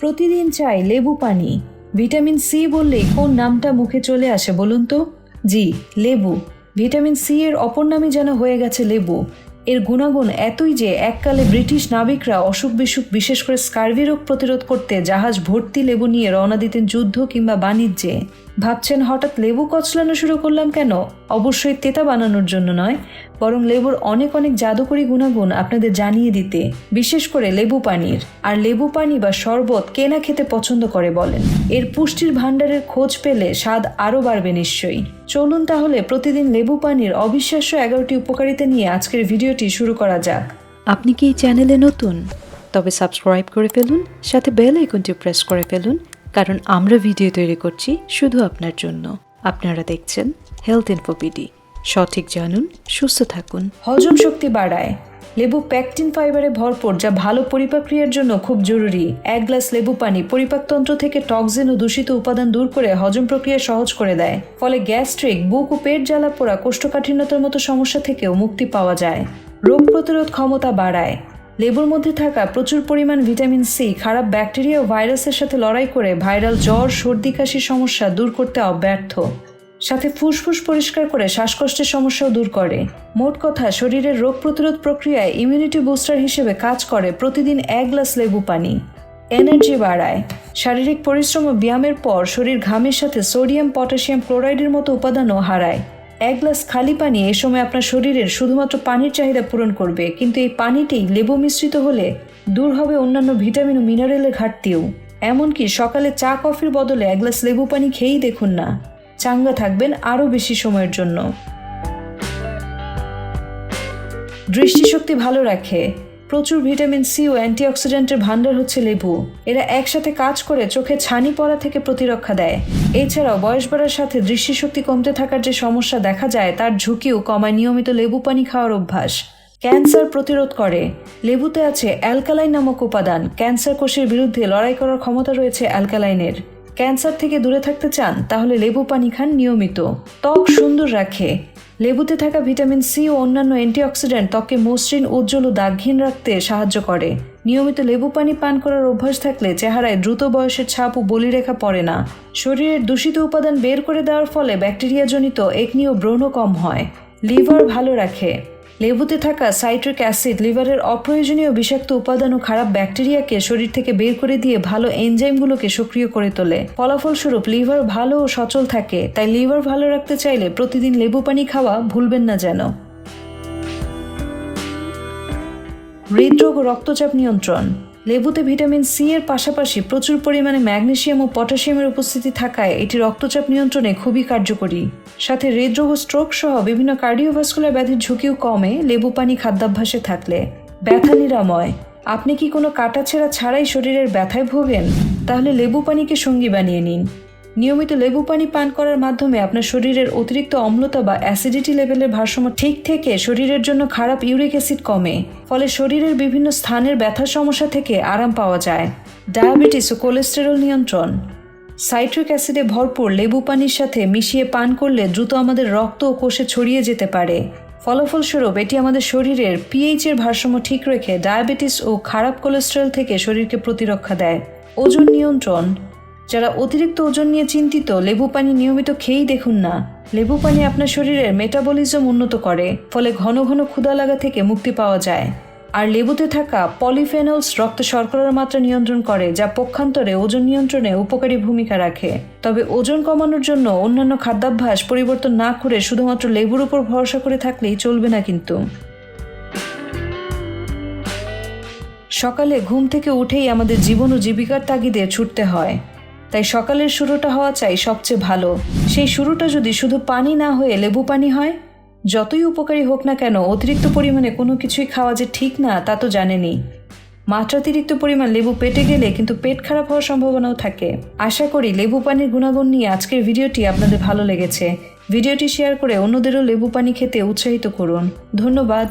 প্রতিদিন চাই লেবু পানি। ভিটামিন সি বললে কোন নামটা মুখে চলে আসে বলুন তো? জি, লেবু। ভিটামিন সি এর অপর নামই যেন হয়ে গেছে লেবু। এর গুণাগুণ এতই যে এককালে ব্রিটিশ নাবিকরা অসুখ বিসুখ বিশেষ করে স্কার্ভি রোগ প্রতিরোধ করতে জাহাজ ভর্তি লেবু নিয়ে রওনা দিতেন যুদ্ধ কিংবা বাণিজ্যে। ভাবছেন হঠাৎ লেবু কচলানো শুরু করলাম কেন? অবশ্যই তেতা বানানোর জন্য নয়, বরং লেবুর অনেক অনেক জাদুকরী গুণাগুণ আপনাদের জানিয়ে দিতে, বিশেষ করে লেবু পানির। আর লেবু পানি বা শরবত কে না খেতে পছন্দ করে বলেন। এর পুষ্টির ভাণ্ডারের খোঁজ পেলে স্বাদ আরও বাড়বে নিশ্চয়ই। চলুন তাহলে প্রতিদিন লেবু পানির অবিশ্বাস্য এগারোটি উপকারিতা নিয়ে আজকের ভিডিওটি শুরু করা যাক। আপনি কি এই চ্যানেলে নতুন? তবে সাবস্ক্রাইব করে ফেলুন, সাথে বেল আইকনটি প্রেস করে ফেলুন কারণ আমরা ভিডিও তৈরি করছি শুধু আপনার জন্য। আপনারা দেখছেন হেলথ ইনফোপিডি সঠিক জানুন, সুস্থ থাকুন। হজম শক্তি বাড়ায়। লেবু প্যাকটিন ফাইবারে ভরপুর, যা ভালো পরিপাক্রিয়ার জন্য খুব জরুরি। এক গ্লাস লেবু পানি পরিপাকতন্ত্র থেকে টক্সিন ও দূষিত উপাদান দূর করে হজম প্রক্রিয়া সহজ করে দেয়। ফলে গ্যাস্ট্রিক, বুক ও পেট জ্বালা পোড়া, কোষ্ঠকাঠিন্যতার মতো সমস্যা থেকেও মুক্তি পাওয়া যায়। রোগ প্রতিরোধ ক্ষমতা বাড়ায়। লেবুর মধ্যে থাকা প্রচুর পরিমাণ ভিটামিন সি, খারাপ ব্যাকটেরিয়া ও ভাইরাসের সাথে লড়াই করে ভাইরাল জ্বর, সর্দি, কাশির সমস্যা দূর করতে অব্যর্থ। সাথে ফুসফুস পরিষ্কার করে শ্বাসকষ্টের সমস্যাও দূর করে। মোট কথা, শরীরের রোগ প্রতিরোধ প্রক্রিয়ায় ইমিউনিটি বুস্টার হিসেবে কাজ করে প্রতিদিন এক গ্লাস লেবু পানি। এনার্জি বাড়ায়। শারীরিক পরিশ্রম ও ব্যায়ামের পর শরীর ঘামের সাথে সোডিয়াম পটাশিয়াম ক্লোরাইডের মতো উপাদানও হারায়। এক গ্লাস খালি পানি এ সময় আপনার শরীরের শুধুমাত্র পানির চাহিদা পূরণ করবে, কিন্তু এই পানিটি লেবু মিশ্রিত হলে দূর হবে অন্যান্য ভিটামিন ও মিনারেলের ঘাটতিও। এমনকি সকালে চা, কফির বদলে এক গ্লাস লেবু পানি খেয়েই দেখুন না। চাঙ্গা থাকবেন আরও বেশি সময়ের জন্য। দৃষ্টিশক্তি ভালো রাখে। প্রচুর ভিটামিন সি ও অ্যান্টিঅক্সিডেন্টের ভাণ্ডার হচ্ছে লেবু। এরা একসাথে কাজ করে চোখে ছানি পড়া থেকে প্রতিরক্ষা দেয়। এছাড়াও বয়স বাড়ার সাথে দৃষ্টিশক্তি কমতে থাকার যে সমস্যা দেখা যায়, তার ঝুঁকিও কমায় নিয়মিত লেবু পানি খাওয়ার অভ্যাস। ক্যান্সার প্রতিরোধ করে। লেবুতে আছে অ্যালকালাইন নামক উপাদান। ক্যান্সার কোষের বিরুদ্ধে লড়াই করার ক্ষমতা রয়েছে অ্যালকালাইনের। ক্যান্সার থেকে দূরে থাকতে চান, তাহলে লেবু পানি খান নিয়মিত। ত্বক সুন্দর রাখে। লেবুতে থাকা ভিটামিন সি ও অন্যান্য অ্যান্টিঅক্সিডেন্ট ত্বককে মসৃণ, উজ্জ্বল ও দাগহীন রাখতে সাহায্য করে। নিয়মিত লেবু পানি পান করার অভ্যাস থাকলে চেহারায় দ্রুত বয়সের ছাপ ও বলিরেখা পড়ে না। শরীরের দূষিত উপাদান বের করে দেওয়ার ফলে ব্যাকটেরিয়াজনিত একনি ও ব্রণ কম হয়। লিভার ভালো রাখে। লেবুতে থাকা সাইট্রিক অ্যাসিড, লিভারের অপ্রয়োজনীয় বিষাক্ত উপাদান ও খারাপ ব্যাকটেরিয়াকে শরীর থেকে বের করে দিয়ে ভালো এনজাইমগুলোকে সক্রিয় করে তোলে। ফলাফলস্বরূপ লিভার ভালো ও সচল থাকে, তাই লিভার ভালো রাখতে চাইলে প্রতিদিন লেবু পানি খাওয়া ভুলবেন না যেন। হৃদরোগ ও রক্তচাপ নিয়ন্ত্রণ। লেবুতে ভিটামিন সি এর পাশাপাশি প্রচুর পরিমাণে ম্যাগনেশিয়াম ও পটাশিয়ামের উপস্থিতি থাকায় এটি রক্তচাপ নিয়ন্ত্রণে খুবই কার্যকরী। সাথে হৃদরোগ ও স্ট্রোক সহ বিভিন্ন কার্ডিওভাস্কুলার ব্যাধির ঝুঁকিও কমে লেবু পানি খাদ্যাভ্যাসে থাকলে। ব্যথা নিরাময়। আপনি কি কোনো কাটাছেড়া ছাড়াই শরীরের ব্যথায় ভোগেন? তাহলে লেবু পানিকে সঙ্গী বানিয়ে নিন। নিয়মিত লেবু পানি পান করার মাধ্যমে আপনার শরীরের অতিরিক্ত অম্লতা বা অ্যাসিডিটি লেভেলের ভারসাম্য ঠিক থেকে শরীরের জন্য খারাপ ইউরিক অ্যাসিড কমে। ফলে শরীরের বিভিন্ন স্থানের ব্যথার সমস্যা থেকে আরাম পাওয়া যায়। ডায়াবেটিস ও কোলেস্টেরল নিয়ন্ত্রণ। সাইট্রিক অ্যাসিডে ভরপুর লেবু পানির সাথে মিশিয়ে পান করলে দ্রুত আমাদের রক্ত ও কোষে ছড়িয়ে যেতে পারে। ফলাফলস্বরূপ, এটি আমাদের শরীরের পিএইচ এর ভারসাম্য ঠিক রেখে ডায়াবেটিস ও খারাপ কোলেস্টেরল থেকে শরীরকে প্রতিরক্ষা দেয়। ওজন নিয়ন্ত্রণ। যারা অতিরিক্ত ওজন নিয়ে চিন্তিত, লেবু পানি নিয়মিত খেয়েই দেখুন না। লেবু পানি আপনার শরীরের মেটাবলিজম উন্নত করে, ফলে ঘন ঘন ক্ষুধা লাগা থেকে মুক্তি পাওয়া যায়। আর লেবুতে থাকা পলিফেনলস রক্ত শর্করার মাত্রা নিয়ন্ত্রণ করে, যা পক্ষান্তরে ওজন নিয়ন্ত্রণে উপকারী ভূমিকা রাখে। তবে ওজন কমানোর জন্য অন্যান্য খাদ্যাভ্যাস পরিবর্তন না করে শুধুমাত্র লেবুর উপর ভরসা করে থাকলেই চলবে না কিন্তু। সকালে ঘুম থেকে উঠেই আমাদের জীবন ও জীবিকার তাগিদে ছুটতে হয়। তাই সকালের শুরুটা হওয়া চাই সবচেয়ে ভালো। সেই শুরুটা যদি শুধু পানি না হয়ে লেবু পানি হয়, যতই উপকারী হোক না কেন, অতিরিক্ত পরিমাণে কোনো কিছুই খাওয়া যে ঠিক না, তা তো জানেনি মাত্রাতিরিক্ত পরিমাণ লেবু পেটে গেলে কিন্তু পেট খারাপ হওয়ার সম্ভাবনাও থাকে। আশা করি লেবু পানির গুণাগুণ নিয়ে আজকের ভিডিওটি আপনাদের ভালো লেগেছে। ভিডিওটি শেয়ার করে অন্যদেরও লেবু পানি খেতে উৎসাহিত করুন। ধন্যবাদ।